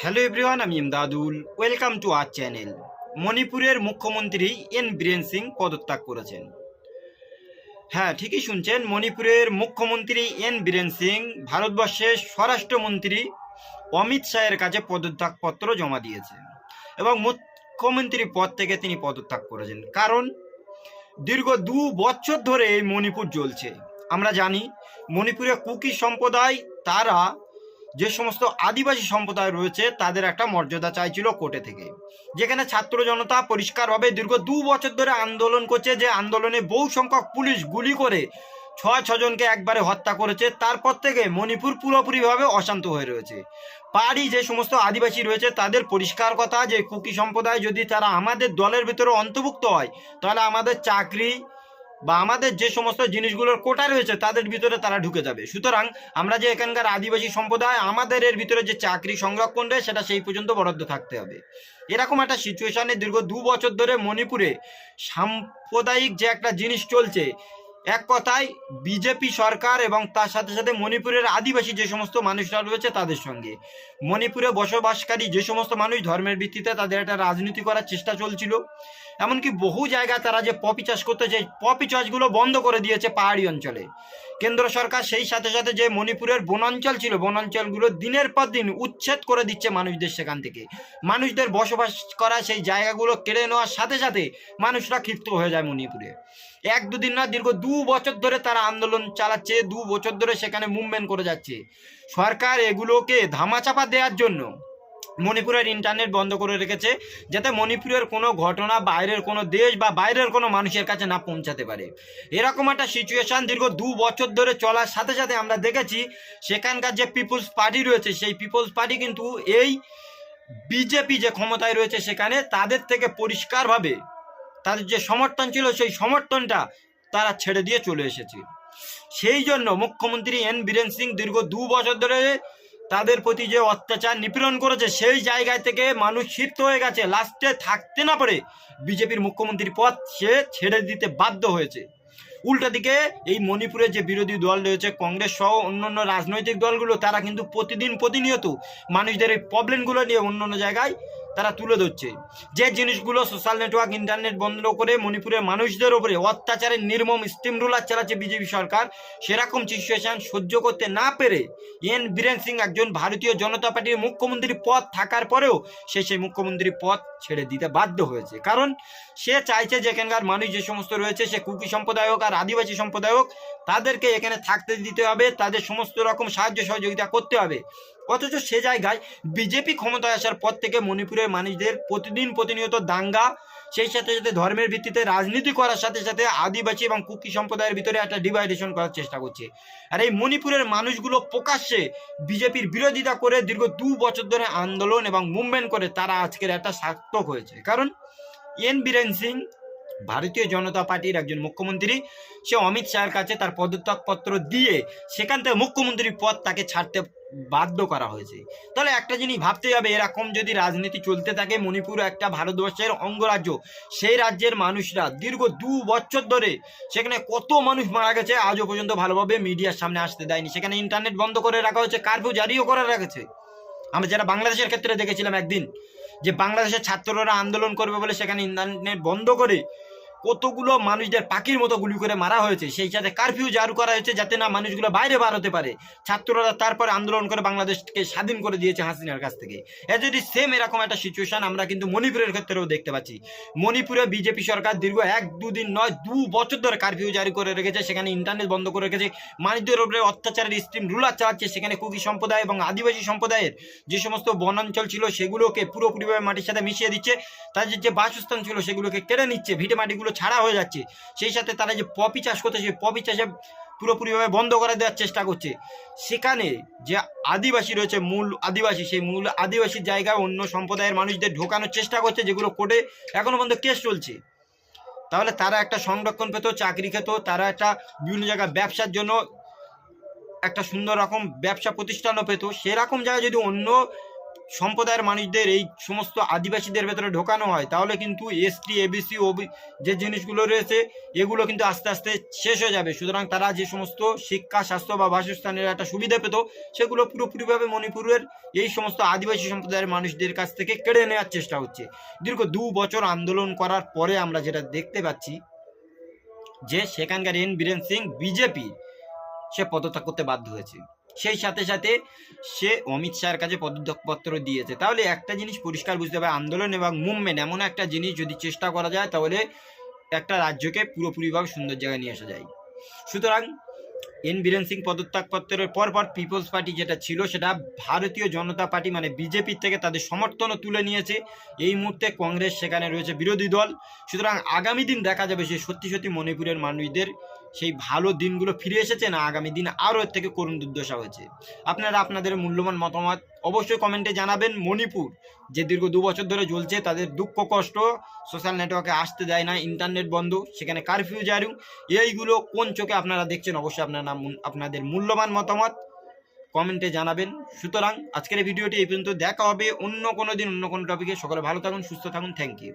Hello everyone আমি Imdadul. Welcome to our channel মণিপুরের মুখ্যমন্ত্রী এন বীরেন সিং পদত্যাগ করেছেন। হ্যাঁ ঠিকই শুনছেন, মণিপুরের মুখ্যমন্ত্রী এন বীরেন সিং ভারতবর্ষের স্বরাষ্ট্রমন্ত্রী অমিত শাহের কাছে পদত্যাগপত্র জমা দিয়েছেন এবং মুখ্যমন্ত্রী পদ থেকে তিনি পদত্যাগ করেছেন। কারণ দীর্ঘ দু বছর ধরে এই মণিপুর জ্বলছে। আমরা জানি, মণিপুরে কুকি সম্প্রদায়, তারা যে সমস্ত আদিবাসী সম্প্রদায় রয়েছে, তাদের একটা মর্যাদা চাইছিল কোর্টে থেকে। যেখানে ছাত্র জনতা পরিষ্কারভাবে দীর্ঘ দু বছর ধরে আন্দোলন করছে, যে আন্দোলনে বহু সংখ্যক পুলিশ গুলি করে ছয় ছজনকে একবারে হত্যা করেছে। তারপর থেকে মণিপুর পুরোপুরিভাবে অশান্ত হয়ে রয়েছে। পাহাড়ি যে সমস্ত আদিবাসী রয়েছে, তাদের পরিষ্কার কথা যে কুকি সম্প্রদায় যদি তারা আমাদের দলের ভিতরে অন্তর্ভুক্ত হয়, তাহলে আমাদের চাকরি বা আমাদের যে সমস্ত জিনিসগুলোর কোটা রয়েছে তাদের ভিতরে তারা ঢুকে যাবে। সুতরাং আমরা যে এখানকার আদিবাসী সম্প্রদায়, আমাদের এর ভিতরে যে চাকরি সংরক্ষণ রয়েছে, সেটা সেই পর্যন্ত বরাদ্দ থাকতে হবে। এরকম একটা সিচুয়েশানে দীর্ঘ দু বছর ধরে মণিপুরে সাম্প্রদায়িক যে একটা জিনিস চলছে এক কথায়, বিজেপি সরকার এবং তার সাথে সাথে মণিপুরের আদিবাসী যে সমস্ত মানুষরা রয়েছে তাদের সঙ্গে। মণিপুরে বসবাসকারী যে সমস্ত মানুষ ধর্মের ভিত্তিতে তাদের একটা রাজনীতি করার চেষ্টা চলছিল, এমনকি বহু জায়গায় তারা যে পপি চাষ করতে চাই পপি চাষগুলো বন্ধ করে দিয়েছে পাহাড়ি অঞ্চলে। কেন্দ্র সরকার সেই সাথে সাথে যে মণিপুরের বনাঞ্চল ছিল, বনাঞ্চলগুলো দিনের পর দিন উচ্ছেদ করে দিচ্ছে মানুষদের সেখান থেকে। মানুষদের বসবাস করা সেই জায়গাগুলো কেড়ে নেওয়ার সাথে সাথে মানুষরা ক্ষিপ্ত হয়ে যায় মণিপুরে। এক দুদিন না, দীর্ঘ দু বছর ধরে তারা আন্দোলন চালাচ্ছে, দু বছর ধরে সেখানে মুভমেন্ট করে যাচ্ছে। সরকার এগুলোকে ধামাচাপা দেওয়ার জন্য মণিপুরের ইন্টারনেট বন্ধ করে রেখেছে, যাতে মণিপুরের কোনো ঘটনা বাইরের কোনো দেশ বা বাইরের কোনো মানুষের কাছে না পৌঁছাতে পারে। এরকম একটা সিচুয়েশন দীর্ঘ দু বছর ধরে চলার সাথে সাথে আমরা দেখেছি, সেখানকার যে পিপুলস পার্টি রয়েছে, সেই পিপুলস পার্টি কিন্তু এই বিজেপি যে ক্ষমতায় রয়েছে সেখানে, তাদের থেকে পরিষ্কারভাবে তাদের যে সমর্থন ছিল, সেই সমর্থনটা তারা ছেড়ে দিয়ে চলে এসেছে। সেই জন্য মুখ্যমন্ত্রী এন বীরেন সিং দীর্ঘ দু বছর ধরে তাদের প্রতি যে অত্যাচার নিপীড়ন করেছে, সেই জায়গায় থেকে মানুষ ক্ষিপ্ত হয়ে গেছে। লাস্টে থাকতে না পারে বিজেপির মুখ্যমন্ত্রীর পদ সে ছেড়ে দিতে বাধ্য হয়েছে। উল্টা দিকে এই মণিপুরের যে বিরোধী দল রয়েছে, কংগ্রেস সহ অন্যান্য রাজনৈতিক দলগুলো, তারা কিন্তু প্রতিদিন প্রতিনিয়ত মানুষদের এই প্রবলেমগুলো নিয়ে অন্যান্য অন্য জায়গায় তারা তুলে ধরছে। যে জিনিসগুলো সোশ্যাল নেটওয়ার্ক ইন্টারনেট বন্ধ করে মণিপুরের মানুষদের ওপরে অত্যাচারের নির্মম স্টিম রুলার চালাচ্ছে বিজেপি সরকার, সেরকম সিচুয়েশন সহ্য করতে না পেরে এন বীরেন সিং একজন ভারতীয় জনতা পার্টির মুখ্যমন্ত্রী পদ থাকার পরেও সে সেই মুখ্যমন্ত্রী পদ ছেড়ে দিতে বাধ্য হয়েছে। কারণ সে চাইছে যে এখানকার মানুষ যে সমস্ত রয়েছে, সে কুকি সম্প্রদায় হোক আর আদিবাসী সম্প্রদায় হোক তাদেরকে এখানে থাকতে দিতে হবে, তাদের সমস্ত রকম সাহায্য সহযোগিতা করতে হবে। অথচ সে জায়গায় বিজেপি ক্ষমতায় আসার পর থেকে মণিপুরের মানুষদের প্রতিদিন প্রতিনিয়ত দাঙ্গা, সেই সাথে সাথে ধর্মের ভিত্তিতে রাজনীতি করার সাথে সাথে আদিবাসী এবং কুকি সম্প্রদায়ের ভিতরে একটা ডিভাইডেশন করার চেষ্টা করছে। আর এই মণিপুরের মানুষগুলো প্রকাশ্যে বিজেপির বিরোধিতা করে দীর্ঘ দু বছর ধরে আন্দোলন এবং মুভমেন্ট করে তারা আজকের একটা সার্থক হয়েছে। কারণ এন বীরেন সিং ভারতীয় জনতা পার্টির একজন মুখ্যমন্ত্রী, সে অমিত শাহের কাছে তার পদত্যাগপত্র দিয়ে সেখান থেকে মুখ্যমন্ত্রীর পদ তাকে ছাড়তে বাধ্য করা হয়েছে। তাহলে একটা জিনিস ভাবতে হবে, এরকম যদি রাজনীতি চলতে থাকে, মণিপুর একটা ভারতবর্ষের অঙ্গরাজ্য, সেই রাজ্যের মানুষরা দীর্ঘ দু বছর ধরে সেখানে কত মানুষ মারা গেছে, আজও পর্যন্ত ভালোভাবে মিডিয়ার সামনে আসতে দেয়নি। সেখানে ইন্টারনেট বন্ধ করে রাখা হয়েছে, কারফিউ জারিও করে রেখেছে আমরা যারা বাংলাদেশের ক্ষেত্রে দেখেছিলাম একদিন যে বাংলাদেশের ছাত্ররা আন্দোলন করবে বলে সেখানে ইন্টারনেট বন্ধ করে কতগুলো মানুষদের পাখির মতো গুলি করে মারা হয়েছে। সেই সাথে কারফিউ জারি করা হয়েছে যাতে না মানুষগুলো বাইরে বার হতে পারে। ছাত্ররা তারপরে আন্দোলন করে বাংলাদেশকে স্বাধীন করে দিয়েছে হাসিনার কাছ থেকে। এ যদি সেম এরকম একটা সিচুয়েশন আমরা কিন্তু মণিপুরের ক্ষেত্রেও দেখতে পাচ্ছি। মণিপুরে বিজেপি সরকার দীর্ঘ এক, দুদিন নয়, দু বছর ধরে কারফিউ জারি করে রেখেছে। সেখানে ইন্টারনেট বন্ধ করে রেখেছে। মানুষদের উপরে অত্যাচারের স্টিম রুলার চালাচ্ছে। সেখানে কুকি সম্প্রদায় এবং আদিবাসী সম্প্রদায়ের যে সমস্ত বনাঞ্চল ছিল, সেগুলোকে পুরোপুরিভাবে মাটির সাথে মিশিয়ে দিচ্ছে। তাদের যে বাসস্থান ছিল, সেগুলোকে কেড়ে নিচ্ছে। ভিটে মাটিগুলো ছাড়া হয়ে যাচ্ছে। সেই সাথে তারা যে পপি চাষ করতে সেই পপি চাষে পুরোপুরিভাবে বন্ধ করে দেওয়ার চেষ্টা করছে। সেখানে যে আদিবাসী রয়েছে, মূল আদিবাসী, সেই মূল আদিবাসী জায়গায় অন্য সম্প্রদায়ের মানুষদের ঢোকানোর চেষ্টা করছে, যেগুলো কোর্টে এখনও পর্যন্ত কেস চলছে। তাহলে তারা একটা সংরক্ষণ পেত, চাকরি খেত, তারা একটা বিভিন্ন জায়গায় ব্যবসার জন্য একটা সুন্দর রকম ব্যবসা প্রতিষ্ঠানও পেত। সেরকম জায়গায় যদি অন্য সম্প্রদায়ের মানুষদের এই সমস্ত আদিবাসীদের ভেতরে ঢোকানো হয়, তাহলে কিন্তু এসটি এবিসি ওবি যে জিনিসগুলো রয়েছে, এগুলো কিন্তু আস্তে আস্তে শেষ হয়ে যাবে। সুতরাং তারা যে সমস্ত শিক্ষা, স্বাস্থ্য বা বাসস্থানের একটা সুবিধা পেত, সেগুলো পুরোপুরিভাবে মণিপুরের এই সমস্ত আদিবাসী সম্প্রদায়ের মানুষদের কাছ থেকে কেড়ে নেওয়ার চেষ্টা হচ্ছে। দীর্ঘ দু বছর আন্দোলন করার পরে আমরা যেটা দেখতে পাচ্ছি, যে সেখানকার এন বীরেন সিং, বিজেপি, সে পদত্যাগ করতে বাধ্য হয়েছে। সেই সাথে সাথে সে অমিত শাহের কাছে পদত্যাগপত্র দিয়েছে। তাহলে একটা জিনিস পরিষ্কার বুঝতে হবে, আন্দোলন এবং মুভমেন্ট এমন একটা জিনিস যদি চেষ্টা করা যায়, তাহলে একটা রাজ্যকে পুরোপুরিভাবে সুন্দর জায়গায় নিয়ে আসা যায়। সুতরাং এন বীরেন সিং পদত্যাগপত্রের পর পর পিপলস পার্টি যেটা ছিল, সেটা ভারতীয় জনতা পার্টি মানে বিজেপির থেকে তাদের সমর্থনও তুলে নিয়েছে। এই মুহূর্তে কংগ্রেস সেখানে রয়েছে বিরোধী দল। সুতরাং আগামী দিন দেখা যাবে যে সত্যি সত্যি মণিপুরের মানুষদের সেই ভালো দিনগুলো ফিরে এসেছে না আগামী দিন আরও এর থেকে করুণ দুর্দশা হয়েছে? আপনারা আপনাদের মূল্যবান মতামত অবশ্যই কমেন্টে জানাবেন। মণিপুর, যে দীর্ঘ দু বছর ধরে চলছে তাদের দুঃখ, কষ্ট সোশ্যাল নেটওয়ার্কে আসতে দেয় না ইন্টারনেট বন্ধ, সেখানে কারফিউ জারি। এইগুলো কোন চোখে আপনারা দেখছেন? অবশ্যই আপনারা আপনাদের মূল্যবান মতামত কমেন্টে জানাবেন। সুতরাং আজকের ভিডিওটি এই পর্যন্ত। দেখা হবে অন্য কোনো দিন, অন্য কোনো টপিকে সকলে ভালো থাকুন, সুস্থ থাকুন। Thank you